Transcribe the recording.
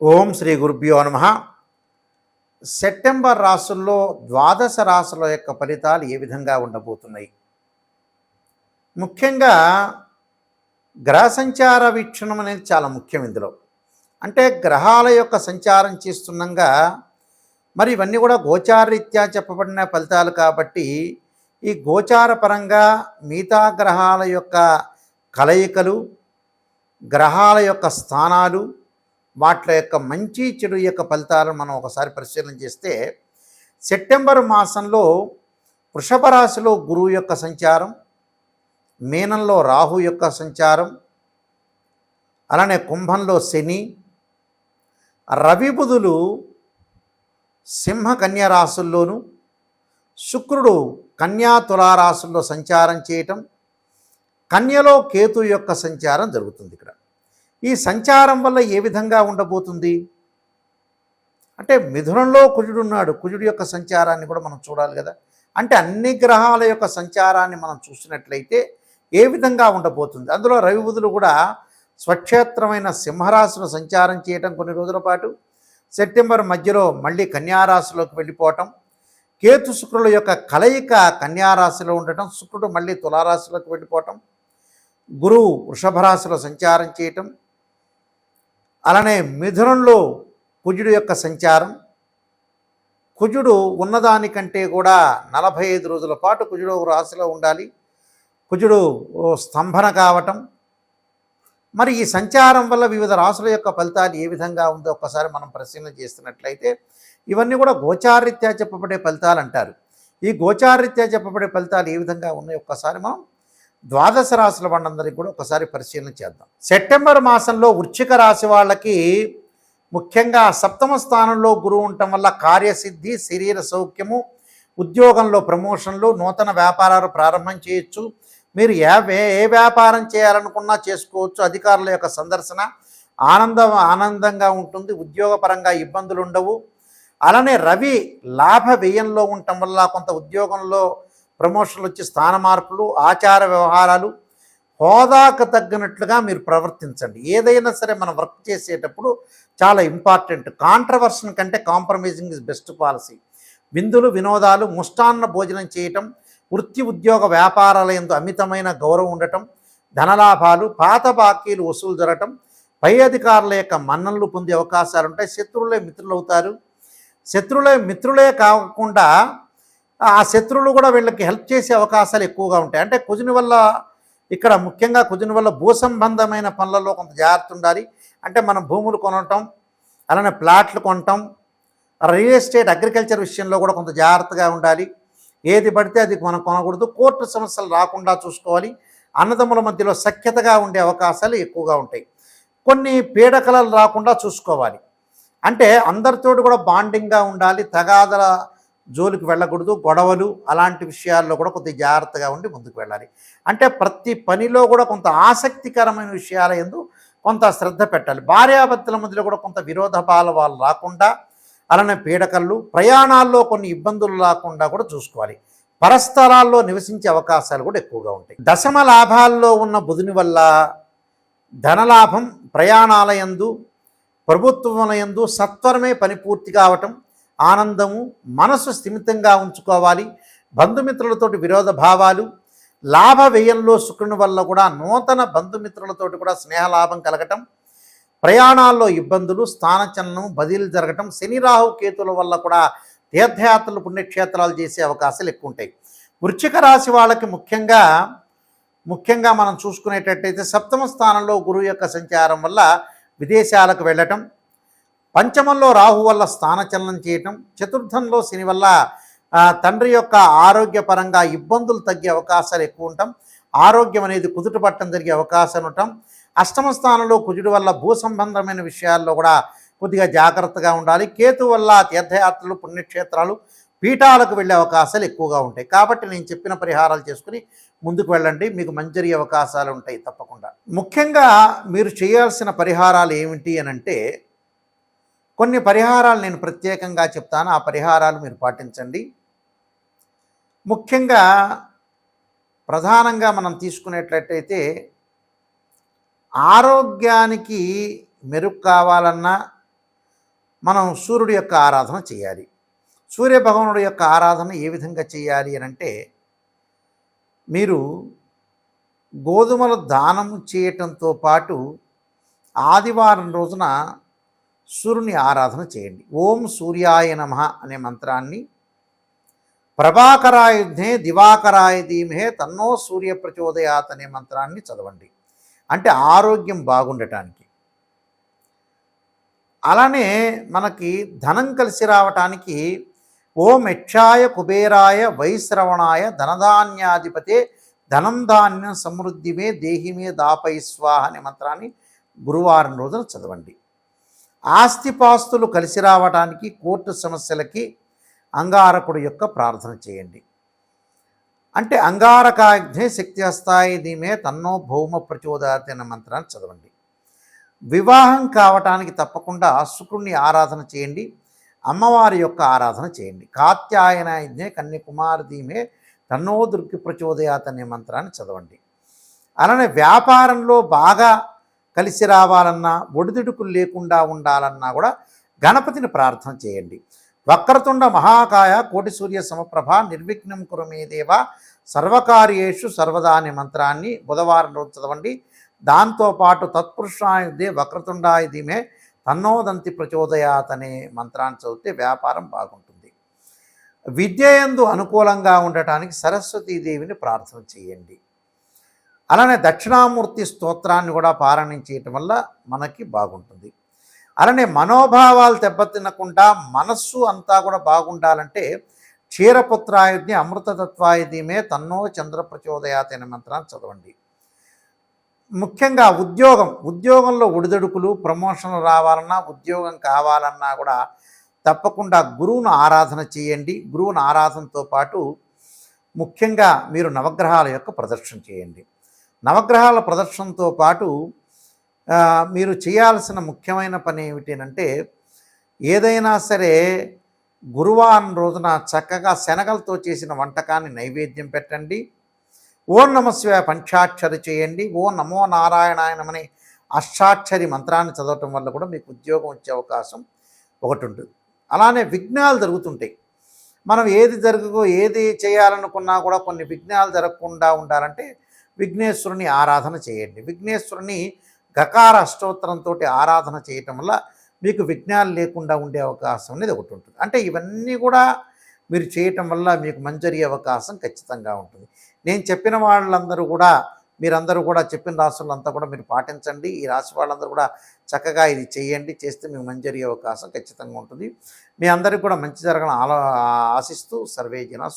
ఓం శ్రీ గురుభ్యో నమ. సెప్టెంబర్ రాసుల్లో ద్వాదశ రాసుల యొక్క ఫలితాలు ఏ విధంగా ఉండబోతున్నాయి? ముఖ్యంగా గ్రహ సంచార వీక్షణం అనేది చాలా ముఖ్యం ఇందులో. అంటే గ్రహాల యొక్క సంచారం చేస్తుండగా మరి ఇవన్నీ కూడా గోచారరీత్యా చెప్పబడిన ఫలితాలు కాబట్టి ఈ గోచార పరంగా మిగతా గ్రహాల యొక్క కలయికలు గ్రహాల యొక్క స్థానాలు వాటి యొక్క మంచి చెడు యొక్క ఫలితాలను మనం ఒకసారి పరిశీలన చేస్తే సెప్టెంబర్ మాసంలో వృషభ రాశిలో గురువు యొక్క సంచారం మీనంలో రాహు యొక్క సంచారం అలానే కుంభంలో శని రవి బుధులు సింహ కన్యా రాశుల్లోనూ శుక్రుడు కన్యా తులారాశుల్లో సంచారం చేయటం కన్యలో కేతు యొక్క సంచారం జరుగుతుంది ఇక్కడ. ఈ సంచారం వల్ల ఏ విధంగా ఉండబోతుంది? అంటే మిథునంలో కుజుడు ఉన్నాడు. కుజుడు యొక్క సంచారాన్ని కూడా మనం చూడాలి కదా. అంటే అన్ని గ్రహాల యొక్క సంచారాన్ని మనం చూసినట్లయితే ఏ విధంగా ఉండబోతుంది? అందులో రవి బుధులు కూడా స్వక్షేత్రమైన సింహరాశిలో సంచారం చేయటం కొన్ని రోజుల పాటు సెప్టెంబర్ మధ్యలో మళ్ళీ కన్యారాశిలోకి వెళ్ళిపోవటం కేతు శుక్రుల యొక్క కలయిక కన్యారాశిలో ఉండటం శుక్రుడు మళ్ళీ తులారాశిలోకి వెళ్ళిపోవటం గురువు వృషభ రాశిలో సంచారం చేయటం అలానే మిథునంలో కుజుడు యొక్క సంచారం. కుజుడు ఉన్నదానికంటే కూడా నలభై ఐదు రోజుల పాటు కుజుడు ఒక రాశిలో ఉండాలి. కుజుడు స్తంభన కావటం. మరి ఈ సంచారం వల్ల వివిధ రాసుల యొక్క ఫలితాలు ఏ విధంగా ఉందో ఒక్కసారి మనం పరిశీలన చేస్తున్నట్లయితే ఇవన్నీ కూడా గోచారీత్యా చెప్పబడే ఫలితాలు అంటారు. ఈ గోచారీత్యా చెప్పబడే ఫలితాలు ఏ విధంగా ఉన్నాయో ఒక్కసారి మనం ద్వాదశ రాశుల వాళ్ళందరికీ కూడా ఒకసారి పరిశీలన చేద్దాం. సెప్టెంబర్ మాసంలో వృచ్చిక రాశి వాళ్ళకి ముఖ్యంగా సప్తమ స్థానంలో గురువు ఉండటం వల్ల కార్యసిద్ధి శరీర సౌఖ్యము ఉద్యోగంలో ప్రమోషన్లు నూతన వ్యాపారాలు ప్రారంభం చేయొచ్చు. మీరు ఏ ఏ వ్యాపారం చేయాలనుకున్నా చేసుకోవచ్చు. అధికారుల యొక్క సందర్శన ఆనందం ఆనందంగా ఉంటుంది. ఉద్యోగపరంగా ఇబ్బందులు ఉండవు. అలానే రవి లాభ వ్యయంలో ఉండటం వల్ల కొంత ఉద్యోగంలో ప్రమోషన్లు వచ్చి స్థాన మార్పులు ఆచార వ్యవహారాలు హోదాకు తగ్గినట్లుగా మీరు ప్రవర్తించండి. ఏదైనా సరే మనం వర్క్ చేసేటప్పుడు చాలా ఇంపార్టెంట్. కాంట్రవర్షన్ కంటే కాంప్రమైజింగ్ ఇస్ బెస్ట్ పాలసీ. విందులు వినోదాలు ముష్టాన్న భోజనం చేయటం వృత్తి ఉద్యోగ వ్యాపారాల యందు అమితమైన గౌరవం ఉండటం ధనలాభాలు పాత బాకీలు వసూలు జరగటం పై అధికారుల యొక్క మన్ననలు పొందే అవకాశాలు ఉంటాయి. శత్రువులే మిత్రులు అవుతారు మిత్రులే కాకుండా ఆ శత్రువులు కూడా వీళ్ళకి హెల్ప్ చేసే అవకాశాలు ఎక్కువగా ఉంటాయి. అంటే కుజుని వల్ల ఇక్కడ ముఖ్యంగా కుజుని వల్ల భూసంబంధమైన పనులలో కొంత జాగ్రత్త ఉండాలి. అంటే మనం భూములు కొనటం అలానే ప్లాట్లు కొనటం రియల్ ఎస్టేట్ అగ్రికల్చర్ విషయంలో కూడా కొంత జాగ్రత్తగా ఉండాలి. ఏది పడితే అది మనం కొనకూడదు. కోర్టు సమస్యలు రాకుండా చూసుకోవాలి. అన్నదమ్ముల మధ్యలో సఖ్యతగా ఉండే అవకాశాలు ఎక్కువగా ఉంటాయి. కొన్ని పీడకలలు రాకుండా చూసుకోవాలి. అంటే అందరితోటి కూడా బాండింగ్గా ఉండాలి. తగాదల జోలికి వెళ్ళకూడదు గొడవలు అలాంటి విషయాల్లో కూడా కొద్దిగా జాగ్రత్తగా ఉండి ముందుకు వెళ్ళాలి. అంటే ప్రతి పనిలో కూడా కొంత ఆసక్తికరమైన విషయాల ఎందు కొంత శ్రద్ధ పెట్టాలి. భార్యాభర్తల మధ్యలో కూడా కొంత విరోధ వాళ్ళు రాకుండా అలానే పీడకళ్ళు ప్రయాణాల్లో కొన్ని ఇబ్బందులు రాకుండా కూడా చూసుకోవాలి. పరస్థలాల్లో నివసించే అవకాశాలు కూడా ఎక్కువగా ఉంటాయి. దశమ లాభాల్లో ఉన్న బుధుని వల్ల ధనలాభం ప్రయాణాలయందు ప్రభుత్వములయందు సత్వరమే పని పూర్తి కావటం ఆనందము మనసు స్థిమితంగా ఉంచుకోవాలి. బంధుమిత్రులతోటి విరోధ భావాలు లాభ వ్యయంలో శుక్రుని వల్ల కూడా నూతన బంధుమిత్రులతోటి కూడా స్నేహలాభం కలగటం ప్రయాణాల్లో ఇబ్బందులు స్థానచలనం బదిలీలు జరగటం శని రాహు కేతుల వల్ల కూడా తీర్థయాత్రలు పుణ్యక్షేత్రాలు చేసే అవకాశాలు ఎక్కువ ఉంటాయి. వృశ్చిక రాశి వాళ్ళకి ముఖ్యంగా ముఖ్యంగా మనం చూసుకునేటట్టయితే సప్తమ స్థానంలో గురువు యొక్క సంచారం వల్ల విదేశాలకు వెళ్ళటం పంచమంలో రాహు వల్ల స్థానచలనం చేయటం చతుర్థంలో శని వల్ల తండ్రి యొక్క ఆరోగ్యపరంగా ఇబ్బందులు తగ్గే అవకాశాలు ఎక్కువ ఉండటం ఆరోగ్యం అనేది కుదుట పట్టడం జరిగే అవకాశం ఉండటం అష్టమ స్థానంలో కుజుడు వల్ల భూ సంబంధమైన విషయాల్లో కూడా కొద్దిగా జాగ్రత్తగా ఉండాలి. కేతు వల్ల తీర్థయాత్రలు పుణ్యక్షేత్రాలు పీఠాలకు వెళ్ళే అవకాశాలు ఎక్కువగా ఉంటాయి. కాబట్టి నేను చెప్పిన పరిహారాలు చేసుకుని ముందుకు వెళ్ళండి. మీకు మంచి అవకాశాలు ఉంటాయి తప్పకుండా. ముఖ్యంగా మీరు చేయాల్సిన పరిహారాలు ఏమిటి అని అంటే కొన్ని పరిహారాలు నేను ప్రత్యేకంగా చెప్తాను. ఆ పరిహారాలు మీరు పాటించండి. ముఖ్యంగా ప్రధానంగా మనం తీసుకునేటట్టయితే ఆరోగ్యానికి మెరుగు కావాలన్నా మనం సూర్యుడి యొక్క ఆరాధన చేయాలి. సూర్య భగవానుడి యొక్క ఆరాధన ఏ విధంగా చేయాలి అని అంటే మీరు గోధుమల దానం చేయటంతో పాటు ఆదివారం రోజున సూర్యుని ఆరాధన చేయండి. ఓం సూర్యాయ నమ అనే మంత్రాన్ని ప్రభాకరాయుధే దివాకరాయ ధీమహే తన్నో సూర్య ప్రచోదయాత్ అనే మంత్రాన్ని చదవండి. అంటే ఆరోగ్యం బాగుండటానికి. అలానే మనకి ధనం కలిసి రావటానికి ఓం యక్షాయ కుబేరాయ వైశ్రవణాయ ధనధాన్యాధిపతే ధనం ధాన్యం సమృద్ధిమే దేహిమే దాపై స్వాహ అనే మంత్రాన్ని గురువారం రోజున చదవండి. ఆస్తిపాస్తులు కలిసి రావటానికి కోర్టు సమస్యలకి అంగారకుడు యొక్క ప్రార్థన చేయండి. అంటే అంగారకాగ్నే శక్తి హస్తాయి దీమే తన్నో భౌమ ప్రచోదయాతి అనే మంత్రాన్ని చదవండి. వివాహం కావటానికి తప్పకుండా శుక్రుణ్ణి ఆరాధన చేయండి. అమ్మవారి యొక్క ఆరాధన చేయండి. కాత్యాయన యజ్ఞే కన్యకుమారి ధీమే తన్నో దుర్గి ప్రచోదయాత్ అనే మంత్రాన్ని చదవండి. అలానే వ్యాపారంలో బాగా కలిసి రావాలన్నా ఒడిదుడుకులు లేకుండా ఉండాలన్నా కూడా గణపతిని ప్రార్థన చేయండి. వక్రతుండ మహాకాయ కోటి సూర్య సమప్రభ నిర్విఘ్నం కురమేదేవ సర్వకార్యేషు సర్వదాని మంత్రాన్ని బుధవారం రోజు చదవండి. దాంతోపాటు తత్పురుషాయుధే వక్రతుండాయ ధీమే తన్నోదంతి ప్రచోదయాత్ అనే మంత్రాన్ని చదివితే వ్యాపారం బాగుంటుంది. విద్యయందు అనుకూలంగా ఉండటానికి సరస్వతీదేవిని ప్రార్థన చేయండి. అలానే దక్షిణామూర్తి స్తోత్రాన్ని కూడా పారాయణం చేయటం వల్ల మనకి బాగుంటుంది. అలానే మనోభావాలు దెబ్బతినకుండా మనస్సు అంతా కూడా బాగుండాలంటే క్షీరపుత్రాయుధ్ని అమృతతత్వాయుధ్యమే తన్నో చంద్ర ప్రచోదయాత్ మంత్రాన్ని చదవండి. ముఖ్యంగా ఉద్యోగం ఉద్యోగంలో ఒడిదొడుకులు ప్రమోషన్లు రావాలన్నా ఉద్యోగం కావాలన్నా కూడా తప్పకుండా గురువును ఆరాధన చేయండి. గురువుని ఆరాధనతో పాటు ముఖ్యంగా మీరు నవగ్రహాల యొక్క ప్రదర్శన చేయండి. నవగ్రహాల ప్రదర్శనతో పాటు మీరు చేయాల్సిన ముఖ్యమైన పని ఏమిటంటే ఏదైనా సరే గురువారం రోజున చక్కగా శనగలతో చేసిన వంటకాన్ని నైవేద్యం పెట్టండి. ఓం నమశివ పంచాక్షరి చేయండి. ఓ నమో నారాయణాయనమని అష్టాక్షరి మంత్రాన్ని చదవటం వల్ల కూడా మీకు ఉద్యోగం వచ్చే అవకాశం ఒకటి ఉంటుంది అలానే విఘ్నాలు జరుగుతుంటాయి. మనం ఏది జరగకో ఏది చేయాలనుకున్నా కూడా కొన్ని విఘ్నాలు జరగకుండా ఉండాలంటే విఘ్నేశ్వరుని ఆరాధన చేయండి. విఘ్నేశ్వరుని గకార అష్టోత్తరంతో ఆరాధన చేయటం వల్ల మీకు విఘ్నాలు లేకుండా ఉండే అవకాశం అనేది ఒకటి ఉంటుంది. అంటే ఇవన్నీ కూడా మీరు చేయటం వల్ల మీకు మంజరి అవకాశం ఖచ్చితంగా ఉంటుంది. నేను చెప్పిన వాళ్ళందరూ కూడా మీరందరూ కూడా చెప్పిన రాసులంతా కూడా మీరు పాటించండి. ఈ రాశి వాళ్ళందరూ కూడా చక్కగా ఇది చేయండి. చేస్తే మీకు మంచి జరిగే అవకాశం ఖచ్చితంగా ఉంటుంది. మీ అందరికీ కూడా మంచి జరగడం ఆలో ఆశిస్తూ సర్వేజన జన